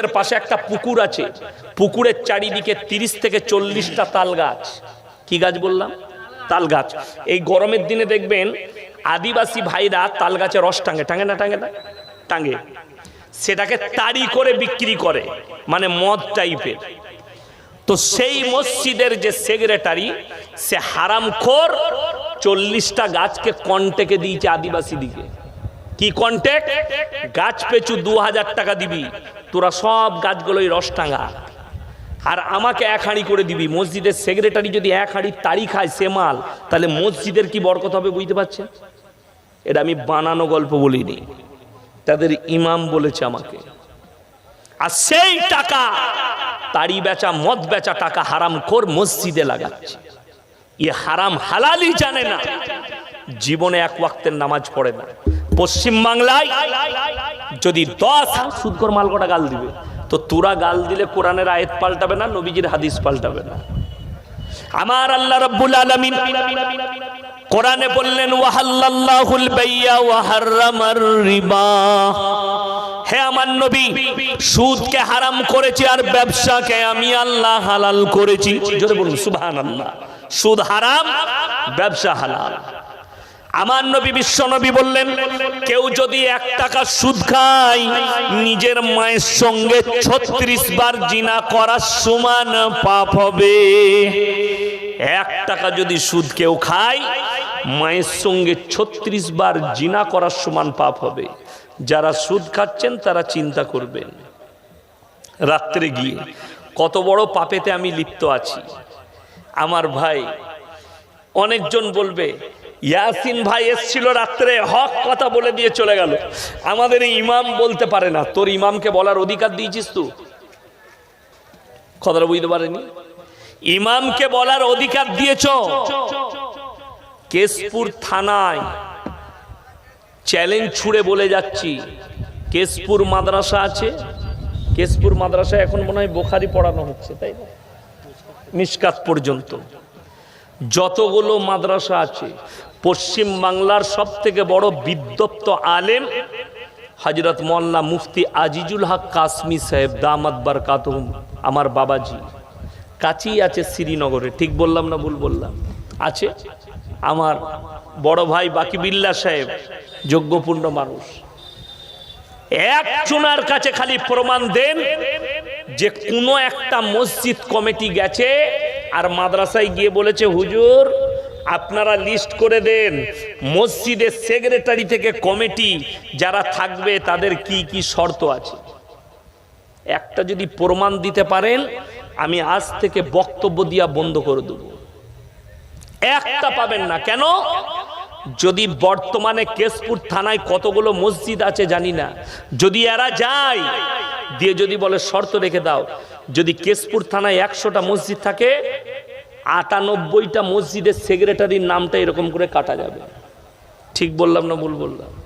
এর পাশে একটা পুকুর আছে। পুকুরের চারিদিকে তিরিশ থেকে চল্লিশটা তাল গাছ কি গাছ বললাম? তাল গাছ এই গরমের দিনে দেখবেন আদিবাসী ভাইরা তাল গাছে রস টাঙে। টাঙে না টাঙে না? টাঙে। সেটাকে তাড়ি করে বিক্রি করে। মানে মদ টাইপের। তো সেই মসজিদের যে সেক্রেটারি, সে হারামখোর চল্লিশটা গাছকে কন্টেকে দিয়েছে আদিবাসী দিকে কি কন্টেক? গাছ পেছু দু টাকা দিবি। তোরা সব গাছগুলোই রস টাঙা। আর আমাকে এক হাঁড়ি করে দিবি। মসজিদের সেক্রেটারি যদি এক হাঁড়ি তাড়ি খায় সে মাল, তাহলে মসজিদের কি বরকত হবে বুঝতে পারছেন? এটা আমি বানানো গল্প বলিনি। তাদের ইমাম বলেছে আমাকে। আর সেই টাকা তাড়ি বেচা, মদ বেচা টাকা হারাম কর মসজিদে লাগাচ্ছে। এ হারাম হালালি জানে না। জীবনে এক ওয়াক্তের নামাজ পড়ে না। পশ্চিম বাংলায় যদি দশ সুদকর মাল কটা গাল দিবে। তো তোরা গাল দিলে কোরআনের আয়াত পাল্টাবে না, নবীজির হাদিস পাল্টাবে না। আমার আল্লাহ রাব্বুল আলামিন কোরআনে বললেন, ওয়াহাল্লাল্লাহুল বাইয়া ওয়া হাররামার রিবা। হে আমার নবী, সুদকে হারাম করেছি আর ব্যবসাকে আমি আল্লাহ হালাল করেছি। জোরে বলুন, সুবহানাল্লাহ। সুদ হারাম, ব্যবসা হালাল। আমার নবী বিশ্ব নবী বললেন, কেউ যদি এক টাকা সুদ খায়, নিজের মায়ের সঙ্গে ছত্রিশ বার জিনা করার সমান পাপ হবে। এক টাকা যদি সুদ কেউ খায়, মায়ের সঙ্গে ছত্রিশ বার জিনা করার সমান পাপ হবে। যারা সুদ খাচ্ছেন, তারা চিন্তা করবেন। রাত্রে গিয়ে কত বড় পাপেতে আমি লিপ্ত আছি। আমার ভাই অনেকজন বলবে ইয়াসিন ভাই এসছিল রাত্রে, হক কথা বলে দিয়ে চলে গেল। আমাদের ইমাম বলতে পারে না, তোর ইমামকে বলার অধিকার দিয়েছিস তো? কথাটা বুঝতে পারেনি? ইমামকে বলার অধিকার দিয়েছ? কেশপুর থানায় চ্যালেঞ্জ ছুড়ে বলে যাচ্ছি। কেশপুর মাদ্রাসা আছে। কেশপুর মাদ্রাসায় এখন মনে হয় বোখারি পড়ানো হচ্ছে, তাই না? মিসকাত পর্যন্ত। যতগুলো মাদ্রাসা আছে, পশ্চিম বাংলার সব থেকে বড় বিদ্যপ্ত আলেম হজরত মোল্লা মুফতি আজিজুল হক কাসমি সাহেব, দামাত বারকাতুম আমার বাবাজি। কাছেই আছে শ্রীনগরে, ঠিক বললাম না ভুল বললাম? আছে? আমার বড় ভাই বাকিবিল্লা সাহেব, যোগ্যপূর্ণ মানুষ। এক চুনার কাছে খালি প্রমাণ দেন যে কোনো একটা মসজিদ কমিটি গেছে আর মাদ্রাসায় গিয়ে বলেছে, হুজুর, আপনারা লিস্ট করে দেন। মসজিদের সেক্রেটারি থেকে কমিটি যারা থাকবে, তাদের কি কি শর্ত আছে? একটা যদি প্রমাণ দিতে পারেন, আমি আজ থেকে বক্তব্য দিয়া বন্ধ করে দেব। একটা পাবেন না। কেন? যদি বর্তমানে কেশপুর থানায় কতগুলো মসজিদ আছে জানি না। যদি এরা যায়, দিয়ে যদি বলে শর্ত রেখে দাও যদি কেশপুর থানায় একশোটা মসজিদ থাকে, আটানব্বইটা মসজিদের সেক্রেটারির নামটা এরকম করে কাটা যাবে। ঠিক বললাম না ভুল বললাম?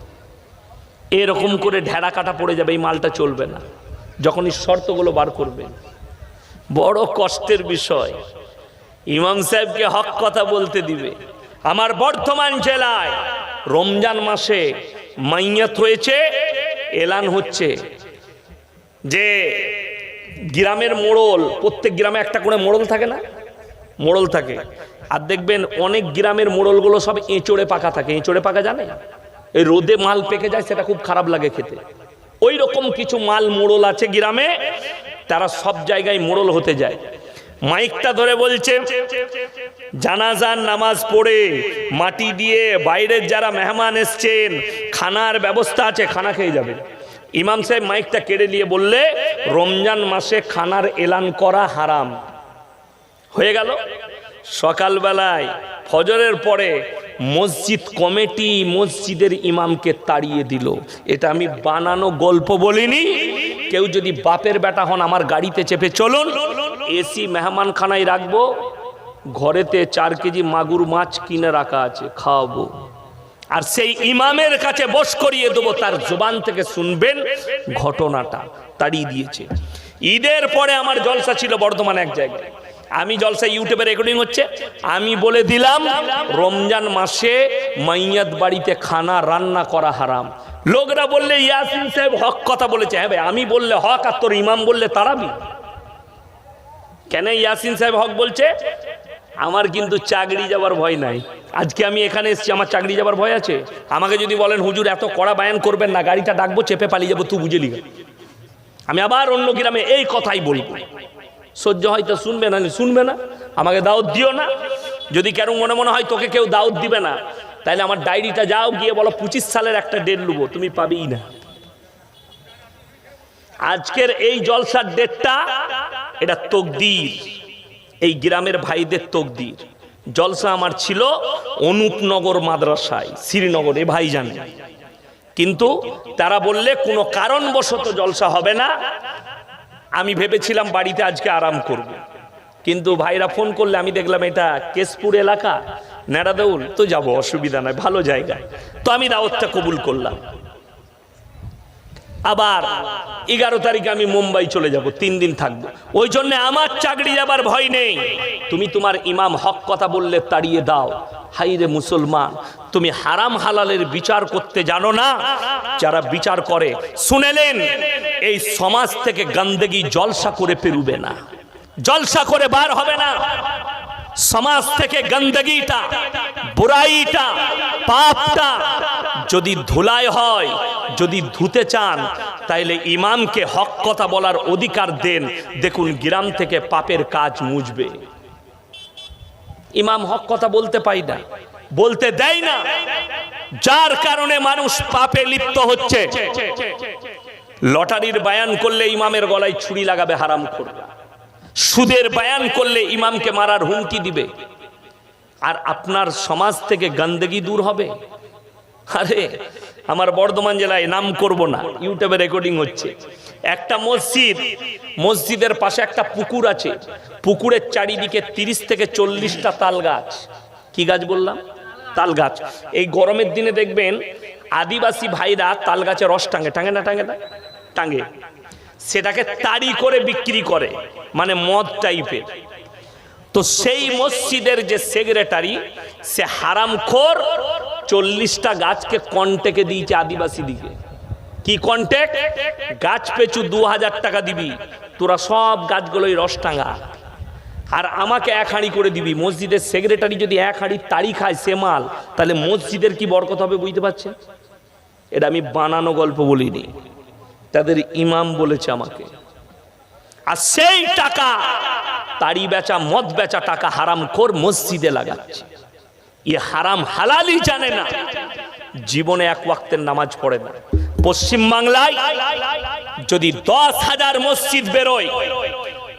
এরকম করে ঢেড়া কাটা পড়ে যাবে, এই মালটা চলবে না। যখন এই শর্তগুলো বার করবেন বড় কষ্টের বিষয়। ইমাম সাহেবকে হক কথা বলতে দিবে। আমার বর্ধমান জেলায় রমজান মাসে মাইয়াত হয়েছে, এলান হচ্ছে যে গ্রামের মোড়ল, প্রত্যেক গ্রামে একটা করে মোড়ল থাকে না? মোড়ল থাকে। আর দেখবেন অনেক গ্রামের মোড়লগুলো সব এঁচড়ে পাকা থাকে। এঁচড়ে পাকা জানে এই রোদে মাল পেকে যায়, সেটা খুব খারাপ লাগে খেতে। ওই রকম কিছু মাল মোড়ল আছে গ্রামে, তারা সব জায়গায় মোড়ল হতে যায়। মাইকটা ধরে বলছে, জানাজার নামাজ পড়ে, মাটি দিয়ে বাইরের যারা মেহমান এসছেন, খানার ব্যবস্থা আছে, খানা খেয়ে যাবে। ইমাম সাহেব মাইকটা কেড়ে নিয়ে বললে, রমজান মাসে খানার এলান করা হারাম। হয়ে গেল। সকালবেলায় ফজরের পরে মসজিদ কমিটি মসজিদের ইমামকে তাড়িয়ে দিল। এটা আমি বানানো গল্প বলিনি। কেউ যদি বাপের বেটা হন, আমার গাড়িতে চেপে চলুন, এসি মেহমানখানায় রাখব, ঘরেতে চার কেজি মাগুর মাছ কিনে রাখা আছে, খাওয়াবো। আর সেই ইমামের কাছে বস করিয়ে দেবো, তার জোবান থেকে শুনবেন ঘটনাটা, তাড়িয়ে দিয়েছে। ঈদের পরে আমার জলসা ছিল বর্ধমান এক জায়গায়। আমি জলসা ইউটিউবে রেকর্ডিং হচ্ছে, আমি বলে দিলাম, রমজান মাসে মাইয়াত বাড়িতে খানা রান্না করা হারাম। লোকরা বললে, ইয়াসিন সাহেব হক কথা বলেছে। হ্যাঁ ভাই, আমি বললে হক আর তোর ইমাম বললে তারাবি। কেন ইয়াসিন সাহেব হক বলছে? আমার কিন্তু চাকরি যাবার ভয় নাই। আজকে আমি এখানে এসেছি, আমার চাকরি যাবার ভয় আছে। আমাকে যদি বলেন, হুজুর, এত কড়া বায়ান করবেন না, গাড়িটা ডাকবো, চেপে পালিয়ে যাব তুই বুঝে লিখে আমি আবার অন্য গ্রামে এই কথাই বলব। সহ্য হয়তো শুনবে না শুনবে না। আমাকে দাওয়াত দিও না। যদি কেন মনে মনে হয় তোকে কেউ দাওয়াত দিবে না, তাহলে আমার ডায়েরিটা যাও, গিয়ে বলো, পঁচিশ সালের একটা ডেট লুবো, তুমি পাবেই না। আজকের এই জলসার ডেটটা, এটা তকদির। এই গ্রামের ভাইদের তকদির। জলসা আমার ছিল অনুপনগর মাদ্রাসায়, শ্রীনগর ভাই জানে কিন্তু তারা বললে, কোনো কারণবশত জলসা হবে না। আমি ভেবেছিলাম বাড়িতে আজকে আরাম করব। কিন্তু ভাইরা ফোন করলে আমি দেখলাম এটা কেশপুর এলাকা নেড়াদৌল তো যাব, অসুবিধা নয় ভালো জায়গায় তো আমি দাওয়াতটা কবুল করলাম। আবার এগারো তারিখে আমি মুম্বাই চলে যাব, তিন দিন থাকব। ওই জন্য আমার চাকরি যাবার ভয় নেই। তুমি তোমার ইমাম হক কথা বললে তাড়িয়ে দাও। হাইরে মুসলমান, তুমি হারাম হালালের বিচার করতে জানো না? যারা বিচার করে, শুনেলেন, এই সমাজ থেকে গন্দেগি জলসা করে পেরুবে না। জলসা করে বার হবে না। সমাজ থেকে গন্দগিটা বুড়াইটা পাপটা যদি ধুলায় হয়, যদি ধুতে চান, তাইলে ইমামকে হক কথা বলার অধিকার দেন। দেখুন, গ্রাম থেকে পাপের কাজ মুজবে ইমাম হক কথা বলতে পাই না। বলতে দেয় না। যার কারণে মানুষ পাপে লিপ্ত হচ্ছে। লটারির বায়ান করলে ইমামের গলায় ছুরি লাগাবে, হারাম করবে সুদের বায়ান করলে ইমামকে মারার হুমকি দিবে। আর আপনার সমাজ থেকে গন্দগি দূর হবে। আরে, আমার বর্ধমান জেলায় নাম করব না, ইউটিউবে রেকর্ডিং হচ্ছে। একটা মসজিদ, মসজিদের পাশে একটা পুকুর আছে। পুকুরের চারিদিকে তিরিশ থেকে চল্লিশটা তাল গাছ। কি গাছ বললাম? তাল গাছ। এই গরমের দিনে দেখবেন, আদিবাসী ভাইরা তাল গাছে রস টাঙে। টাঙে না টাঙে না? টাঙে। সেটাকে তাড়ি করে বিক্রি করে। মানে মদ টাইপের। তো সেই মসজিদের যে সেক্রেটারি, সে হারামখোর চল্লিশটা গাছকে কন্টেকে দিয়েছে আদিবাসী দিকে কি কন্টেক? গাছ পেছু দু হাজার টাকা দিবি, তোরা সব গাছগুলোই রস টাঙা আর আমাকে এক হাঁড়ি করে দিবি, মসজিদের সেক্রেটারি যদি এক হাঁড়ি তাড়ি খায় সে মাল, তাহলে মসজিদের কি বরকত হবে বুঝতে পারছেন? এটা আমি বানানো গল্প বলিনি, তাদের ইমাম বলেছে আমাকে। আর সেই টাকা তাড়ি বেচা, মদ বেচা টাকা হারাম কর মসজিদে লাগাচ্ছে। ই হারাম হালালি জানে না। জীবনে এক ওয়াক্তের নামাজ পড়ে না। পশ্চিম যদি দশ হাজার মসজিদ বেরোয়,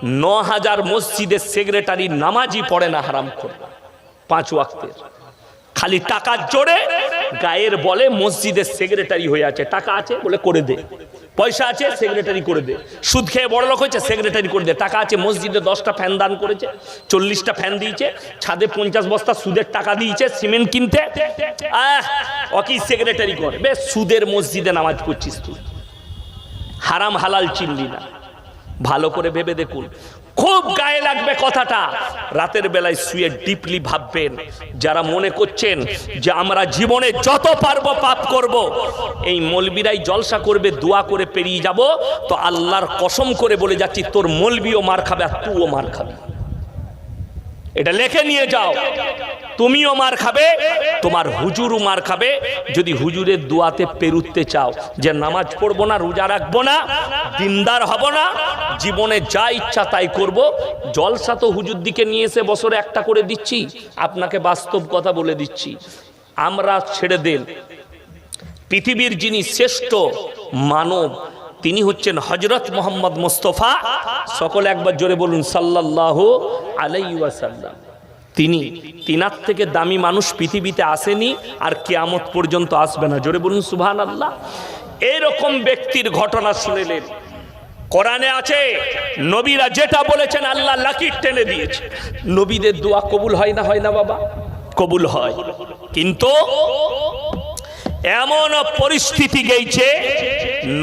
ন হাজার মসজিদের সেক্রেটারি নামাজই পড়ে না, হারাম করে। পাঁচ ওয়াক্তের। খালি টাকার জোরে গায়ের বলে মসজিদের সেক্রেটারি হয়ে আছে। টাকা আছে বলে করে দে। পয়সা আছে সেক্রেটারি করে দে। সুদ খেয়ে বড় লোক হয়েছে সেক্রেটারি করে দে। টাকা আছে, মসজিদে দশটা ফ্যান দান করেছে, চল্লিশটা ফ্যান দিয়েছে, ছাদে পঞ্চাশ বস্তা সুদের টাকা দিয়েছে সিমেন্ট কিনতে। অকি সেক্রেটারি কর। বে সুদের মসজিদে নামাজ পড়ছিস তুই। হারাম হালাল চিনলি না। ভালো করে ভেবে দেখুন খুব গায়ে লাগবে কথাটা রাতের বেলায় শুয়ে ডিপলি ভাববেন, যারা মনে করছেন যে আমরা জীবনে যত পারব পাপ করব। এই মলবিরাই জলসা করবে, দোয়া করে পেরিয়ে যাব, তো আল্লাহর কসম করে বলে যাচ্ছি, তোর মলবিও মার খাবে আর তুও মার খাবে এটা লেখে নিয়ে যাও। তুমিও মার খাবে, তোমার হুজুরও মার খাবে। যদি হুজুরের দোয়াতে পেরুতে চাও যে নামাজ পড়ব না, রোজা রাখব না, দিনদার হব না, জীবনে যা ইচ্ছা তাই করব। জলসা তো হুজুর দিকে নিয়ে এসে বছরে একটা করে দিচ্ছি, আপনাকে বাস্তব কথা বলে দিচ্ছি। আমরা ছেড়ে দেন। পৃথিবীর যিনি শ্রেষ্ঠ মানব তিনি হচ্ছেন হজরত মোহাম্মদ মুস্তফা। সকলে একবার জোরে বলুন সাল্লাহ আলাইসাল্লাম তিনি তিনার থেকে দামি মানুষ পৃথিবীতে আসেনি আর কেয়ামত পর্যন্ত আসবে না। জোরে বলুন সুবহান আল্লাহ এরকম ব্যক্তির ঘটনা শুনেলেন। কোরআনে আছে, নবীরা যেটা বলেছেন আল্লাহ লাকির টেনে দিয়েছে। নবীদের দোয়া কবুল হয় না হয় না বাবা? কবুল হয়। কিন্তু এমন পরিস্থিতি গেছে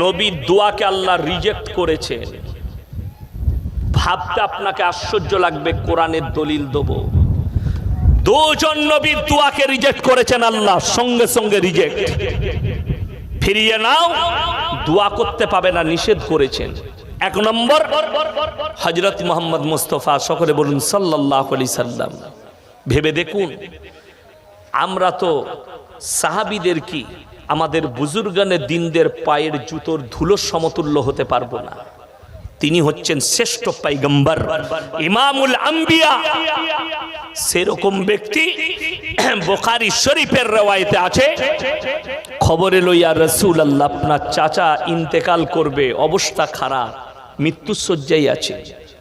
নবীর দোয়াকে আল্লাহ রিজেক্ট করেছে ভাবতে আপনাকে আশ্চর্য লাগবে, কোরআনের দলিল দেব। দুজন নবীর দোয়াকে রিজেক্ট করেছেন আল্লাহ, সঙ্গে সঙ্গে রিজেক্ট ফিরিয়ে নাও, দোয়া করতে পাবে না, নিষেধ করেছেন। এক নম্বর হজরত মোহাম্মদ মুস্তফা, সকলে বলুন সাল্লাহ আলি সাল্লাম। ভেবে দেখুন, আমরা তো সাহাবিদের কি আমাদের বুজুর্গানের দিনদের পায়ের জুতোর ধুলো সমতুল্য হতে পারব না? তিনি হচ্ছেন শ্রেষ্ঠ পাইগম্বর। ইমামুল আম্বিয়া, সেরকম ব্যক্তি বোখারি শরীফের রেওয়ায়তে আছে। খবরে লইয়া রসুল আল্লাহ আপনার চাচা ইন্তেকাল করবে, অবস্থা খারাপ মৃত্যুসজ্জাই আছে।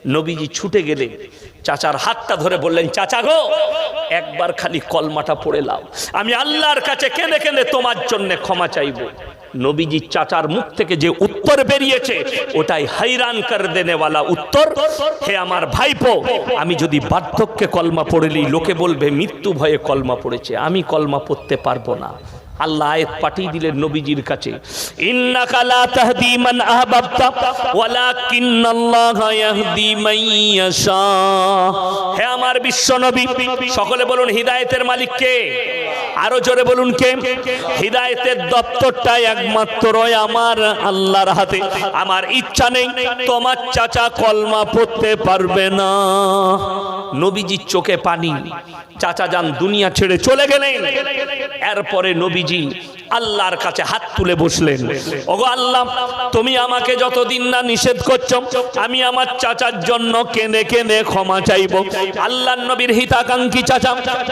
নবীজি ছুটে গেলেন চাচার হাতটা ধরে বললেন, চাচা গো, একবার খালি কলমাটা পড়ে লাও। আমি আল্লাহর কাছে কেঁদে কেঁদে তোমার জন্য ক্ষমা চাইব। নবীজি চাচার মুখ থেকে যে উত্তর বেরিয়েছে, ওটাই হাইরান কর দেনেওয়ালা উত্তর। হে আমার ভাইপো, আমি যদি বার্ধক্যে কলমা পড়েলি লোকে বলবে, মৃত্যু ভয়ে কলমা পড়েছে, আমি কলমা পড়তে পারব না। আল্লাহ আয়াত পাঠিয়ে দিলেন নবীজির কাছে। ইন্নাকা লা তাহদি মান আহবাবতা, ওয়ালাকিন্নাল্লাহা ইয়াহদি মান ইয়াশা। হে আমার বিশ্ব নবী, সকলে বলুন, হিদায়েতের মালিক কে? আরও জোরে বলুন কে? হিদায়েতের দপ্তরটা একমাত্র আমার আল্লাহর হাতে। আমার ইচ্ছা নেই তোমার চাচা কলমা পড়তে পারবে না। নবীজির চোখে পানি। চাচা যান দুনিয়া ছেড়ে চলে গেলেন। এরপরে নবীজি আল্লাহর কাছে হাত তুলে বসলেন। ওগো আল্লাহ, তুমি আমাকে যতদিন না নিষেধ করছ, আমি আমার চাচার জন্য কেঁদে কেঁদে ক্ষমা চাইব। আল্লাহ নবীর হিতাকাঙ্ক্ষী চাচা,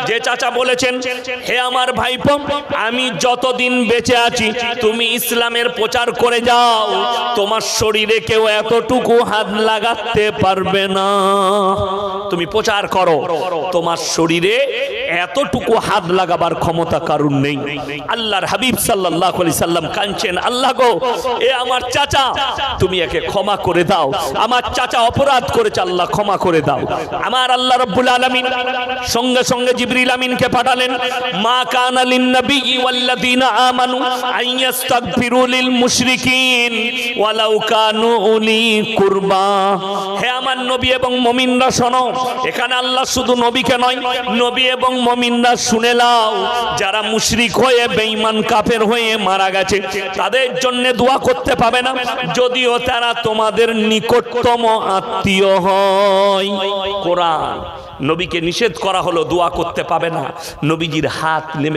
যে চাচা বলেছেন, হে আমার ভাইপো, আমি যতদিন বেঁচে আছি, তুমি ইসলামের প্রচার করে যাও। তোমার শরীরে কেউ এতটুকু হাত লাগাতে পারবে না। তুমি প্রচার করো, তোমার শরীরে এতটুকু হাত লাগাবার ক্ষমতা কারণ নেই। আল্লাহর হাবিব সাল্লাহ সাল্লাম কাঁদছেন, আল্লাহ গো, এ আমার চাচা, তুমি একে ক্ষমা করে দাও। আমার চাচা অপরাধ করেছে, আল্লাহ ক্ষমা করে দাও। আমার আল্লাহ রব্বুল আলামিন সঙ্গে সঙ্গে জিবরিল আমিনকে পাঠালেন, মা কানা লিন নবী ওয়াল্লাযিনা আমানু আইয়াস্তাগফিরু লিল মুশরিকিন ওয়ালাউ কানু উলি কুরবা হে আমার নবী এবং মুমিনরা শোনো, এখানে আল্লাহ শুধু নবীকে নয়, নবী এবং মুমিনরা শুনে লাও যারা মুশরিক হয়ে, বেঈমান, কাফের হয়ে মারা গেছে, তাদের জন্য দোয়া করতে পাবে না, যদিও তারা তোমাদের নিকটতম আত্মীয় হয়। কোরআন নবীকে নিষেধ করা হলো দোয়া করতে পাবে না। নবীজির হাত নেমে